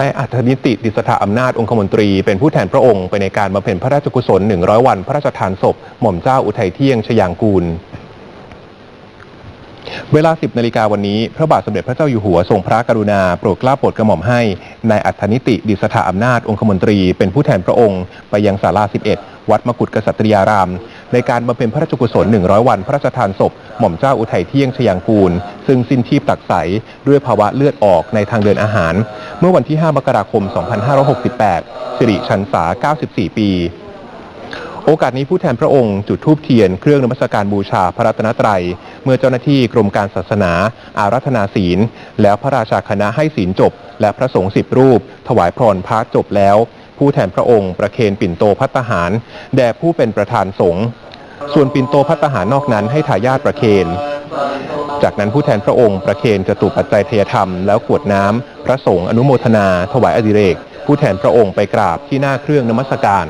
นายอัธนิติดิสถาอำนาจองคมนตรี เป็นผู้แทนพระองค์ไปในการบำเพ็ญพระราชกุศล 100 วัน พระราชทานศพ หม่อมเจ้าอุทัยเที่ยงชยางกูล เวลา 10นาฬิกาวันนี้ พระบาทสมเด็จพระเจ้าอยู่หัวทรงพระกรุณาโปรดเกล้าโปรดกระหม่อมให้นายอัธนิติดิสถาอำนาจองคมนตรี เป็นผู้แทนพระองค์ ไปยังศาลา 11 วัดมกุฏกษัตริยาราม ในการบำเพ็ญพระราชกุศล 100 วัน พระราชทานศพ หม่อมเจ้าอุทัยเที่ยงชยางกูล ซึ่งสิ้นชีพตักใสด้วยภาวะเลือดออกในทางเดินอาหาร เมื่อวันที่ 5 มกราคม 2568 สิริชันษา 94 ปีโอกาสนี้ผู้แทนพระองค์จุดธูปเทียนเครื่องนมัสการบูชาพระรัตนตรัย เมื่อเจ้าหน้าที่กรมการศาสนา อารัธนาศีล แล้วพระราชาคณะให้ศีลจบ และพระสงฆ์สิบรูป ถวายพรพระจบแล้ว ผู้แทนพระองค์ ประเคนปิ่นโตพัตตาหาร แด่ผู้เป็นประธานสงฆ์ส่วนปิ่นโตพัตตาหารนอกนั้นให้ทายาทประเคน จากนั้นผู้แทนพระองค์ประเคนจตุปัจจัยเทยธรรมแล้วกวดน้ำพระสงฆ์อนุโมทนา ถวายอดิเรก ผู้แทนพระองค์ไปกราบที่หน้าเครื่องนมัสการ